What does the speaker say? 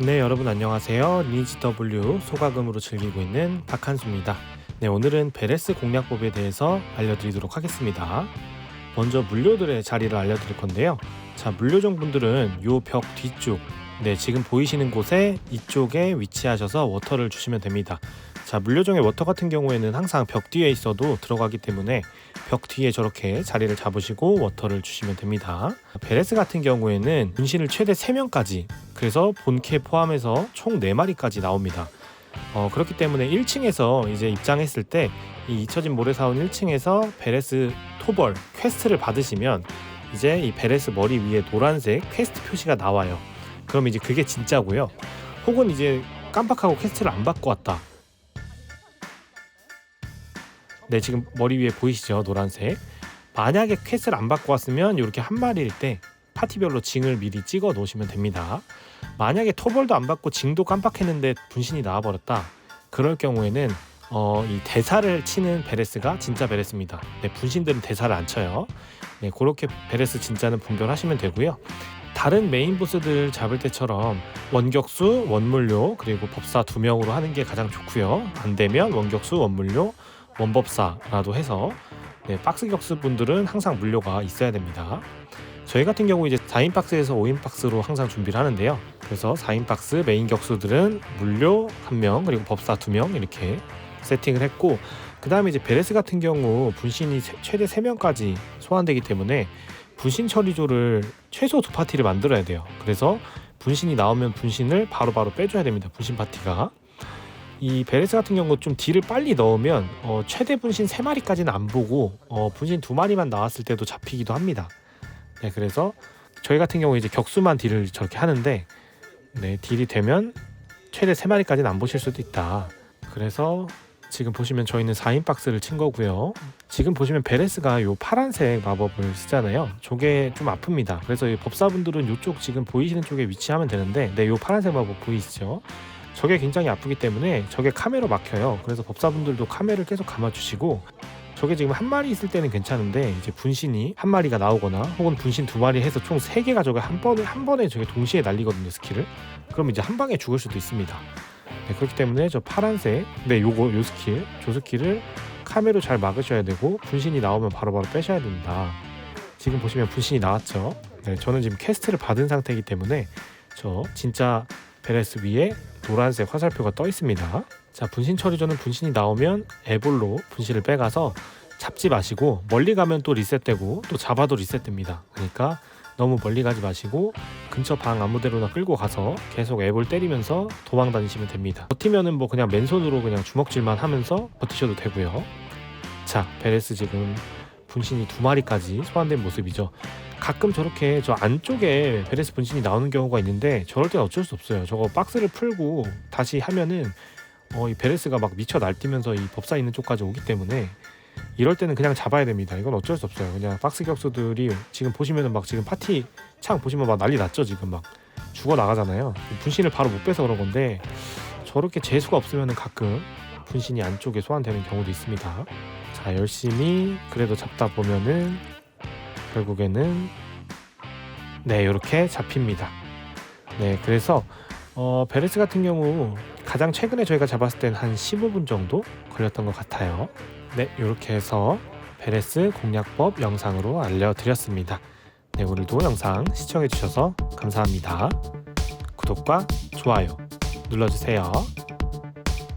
네, 여러분 안녕하세요. 리니지 W 소가금으로 즐기고 있는 박한수입니다. 네, 오늘은 베레스 공략법에 대해서 알려드리도록 하겠습니다. 먼저 물료들의 자리를 알려드릴 건데요. 자, 물료종 분들은 요 벽 뒤쪽, 네, 지금 보이시는 곳에 이쪽에 위치하셔서 워터를 주시면 됩니다. 자, 물료종의 워터 같은 경우에는 항상 벽 뒤에 있어도 들어가기 때문에 벽 뒤에 저렇게 자리를 잡으시고 워터를 주시면 됩니다. 베레스 같은 경우에는 분신을 최대 3명까지 그래서 본캐 포함해서 총 4마리까지 나옵니다. 어, 그렇기 때문에 1층에서 이제 입장했을 때 이 잊혀진 모래사원 1층에서 베레스 토벌 퀘스트를 받으시면 이제 이 베레스 머리 위에 노란색 퀘스트 표시가 나와요. 그럼 이제 그게 진짜고요. 혹은 이제 깜빡하고 퀘스트를 안 받고 왔다. 네, 지금 머리 위에 보이시죠? 노란색. 만약에 퀘스트를 안 받고 왔으면 이렇게 한 마리일 때 파티별로 징을 미리 찍어 놓으시면 됩니다. 만약에 토벌도 안 받고 징도 깜빡했는데 분신이 나와버렸다. 그럴 경우에는 어, 이 대사를 치는 베레스가 진짜 베레스입니다. 네, 분신들은 대사를 안 쳐요. 네, 그렇게 베레스 진짜는 분별하시면 되고요. 다른 메인 보스들 잡을 때처럼 원격수, 원물료 그리고 법사 두 명으로 하는 게 가장 좋고요. 안 되면 원격수, 원물료, 원법사라도 해서 네, 박스 격수 분들은 항상 물료가 있어야 됩니다. 저희 같은 경우 이제 4인 박스에서 5인 박스로 항상 준비를 하는데요. 그래서 4인 박스 메인 격수들은 물료 1명 그리고 법사 2명 이렇게 세팅을 했고 그 다음에 이제 베레스 같은 경우 분신이 세- 최대 3명까지 소환되기 때문에 분신 처리조를 최소 두 파티를 만들어야 돼요. 그래서 분신이 나오면 분신을 바로바로 빼줘야 됩니다. 분신 파티가. 이 베레스 같은 경우 좀 딜을 빨리 넣으면 어, 최대 분신 3마리까지는 안 보고 어, 분신 2마리만 나왔을 때도 잡히기도 합니다. 네, 그래서 저희 같은 경우 이제 격수만 딜을 저렇게 하는데 네, 딜이 되면 최대 3마리까지는 안 보실 수도 있다. 그래서 지금 보시면 저희는 4인 박스를 친 거고요. 지금 보시면 베레스가 요 파란색 마법을 쓰잖아요. 저게 좀 아픕니다. 그래서 이 법사분들은 요쪽 지금 보이시는 쪽에 위치하면 되는데 네, 요 파란색 마법 보이시죠? 저게 굉장히 아프기 때문에 저게 카메로 막혀요. 그래서 법사분들도 카메를 계속 감아주시고 저게 지금 한 마리 있을 때는 괜찮은데 이제 분신이 한 마리가 나오거나 혹은 분신 두 마리 해서 총 세 개가 저게 한 번에 한 번에 저게 동시에 날리거든요 스킬을. 그럼 이제 한 방에 죽을 수도 있습니다. 네, 그렇기 때문에 저 파란색 네 요거 요 스킬 조 스킬을 카메로 잘 막으셔야 되고 분신이 나오면 바로바로 빼셔야 됩니다. 지금 보시면 분신이 나왔죠. 네, 저는 지금 캐스트를 받은 상태이기 때문에 저 진짜 베레스 위에 노란색 화살표가 떠 있습니다. 자, 분신 처리전은 분신이 나오면 에볼로 분신을 빼가서 잡지 마시고 멀리 가면 또 리셋되고 또 잡아도 리셋됩니다. 그러니까 너무 멀리 가지 마시고 근처 방 아무데로나 끌고 가서 계속 앱을 때리면서 도망 다니시면 됩니다. 버티면은 뭐 그냥 맨손으로 그냥 주먹질만 하면서 버티셔도 되고요. 자, 베레스 지금 분신이 두 마리까지 소환된 모습이죠. 가끔 저렇게 저 안쪽에 베레스 분신이 나오는 경우가 있는데 저럴 땐 어쩔 수 없어요. 저거 박스를 풀고 다시 하면은 어, 이 베레스가 막 미쳐 날뛰면서 이 법사 있는 쪽까지 오기 때문에 이럴 때는 그냥 잡아야 됩니다. 이건 어쩔 수 없어요. 그냥 박스 격수들이 지금 보시면은 막 지금 파티 창 보시면 막 난리 났죠. 지금 막 죽어 나가잖아요. 분신을 바로 못 빼서 그런 건데 저렇게 재수가 없으면은 가끔 분신이 안쪽에 소환되는 경우도 있습니다. 자 열심히 그래도 잡다 보면은 결국에는 네 이렇게 잡힙니다. 네 그래서 어, 베레스 같은 경우 가장 최근에 저희가 잡았을 땐 한 15분 정도 걸렸던 것 같아요. 네 이렇게 해서 베레스 공략법 영상으로 알려드렸습니다. 네 오늘도 영상 시청해주셔서 감사합니다. 구독과 좋아요 눌러주세요.